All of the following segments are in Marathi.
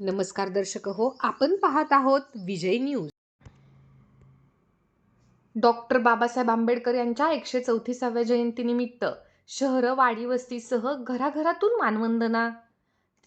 नमस्कार दर्शक हो आपण पाहत आहोत विजय न्यूज. डॉक्टर बाबासाहेब आंबेडकर यांच्या एकशे चौतीसाव्या जयंतीनिमित्त शहर वाडी वस्तीसह घराघरातून मानवंदना.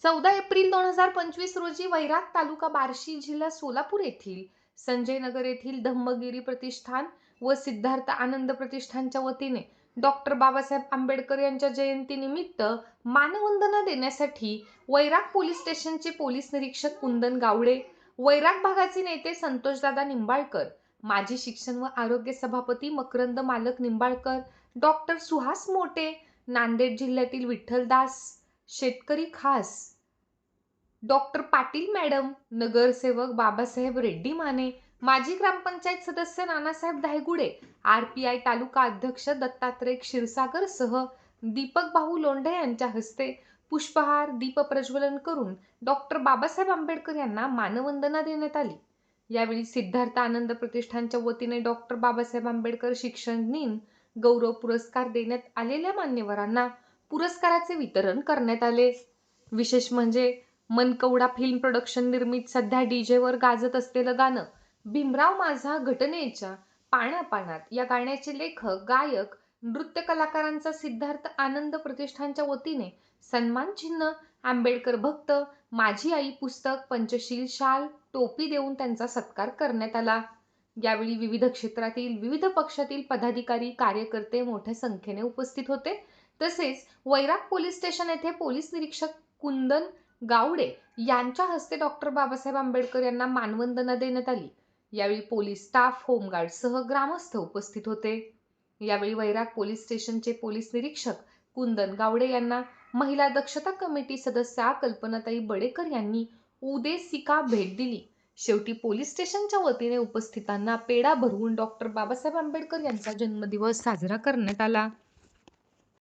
चौदा एप्रिल दोन हजार पंचवीस रोजी वैराग तालुका बार्शी जिल्हा सोलापूर येथील संजय नगर येथील धम्मगिरी प्रतिष्ठान व सिद्धार्थ आनंद प्रतिष्ठानच्या वतीने डॉक्टर बाबासाहेब आंबेडकर यांच्या जयंतीनिमित्त मानवंदना देण्यासाठी वैराग पोलीस स्टेशनचे पोलीस निरीक्षक कुंदन गावडे वैराग भागाचे नेते संतोषदादा निंबाळकर माजी शिक्षण व आरोग्य सभापती मकरंद मालक निंबाळकर डॉक्टर सुहास मोटे नांदेड जिल्ह्यातील विठ्ठलदास शेतकरी खास डॉक्टर पाटील मॅडम नगरसेवक बाबासाहेब रेड्डी माने माजी ग्रामपंचायत सदस्य Nanasaheb Dhaygude R P I taluka अध्यक्ष दत्तात्रय क्षीरसागर सह दीपक भाऊ लोंढे यांच्या हस्ते पुष्पहार दीप प्रज्वलन करून डॉक्टर बाबासाहेब आंबेडकर यांना मानवंदना देण्यात आली. यावेळी सिद्धार्थ आनंद प्रतिष्ठानच्या वतीने डॉक्टर बाबासाहेब आंबेडकर शिक्षण दिन गौरव पुरस्कार देण्यात आलेल्या मान्यवरांना पुरस्काराचे वितरण करण्यात आले. विशेष म्हणजे मनकवडा फिल्म प्रोडक्शन निर्मित सध्या डीजेवर गाजत असलेलं गाणं भीमराव माझा घटनेच्या पाण्यापानात या गाण्याचे लेखक गायक नृत्य कलाकारांचा सिद्धार्थ आनंद प्रतिष्ठानच्या वतीने सन्मान चिन्ह आंबेडकर भक्त माझी आई पुस्तक पंचशील शाल टोपी देऊन त्यांचा सत्कार करण्यात आला. यावेळी विविध क्षेत्रातील विविध पक्षातील पदाधिकारी कार्यकर्ते मोठ्या संख्येने उपस्थित होते. तसेच वैराग पोलीस स्टेशन येथे पोलीस निरीक्षक कुंदन गावडे यांच्या हस्ते डॉक्टर बाबासाहेब आंबेडकर यांना मानवंदना देण्यात आली. यावेळी पोलीस स्टाफ होमगार्डसह ग्रामस्थ उपस्थित होते. यावेळी वैराग पोलीस स्टेशनचे पोलीस निरीक्षक कुंदन गावडे यांना महिला दक्षता कमिटी सदस्या कल्पनाताई बडेकर यांनी उदेसिका भेट दिली. शेवटी पोलीस स्टेशनच्या वतीने उपस्थितांना पेढा भरवून डॉक्टर बाबासाहेब आंबेडकर यांचा जन्मदिवस साजरा करण्यात आला.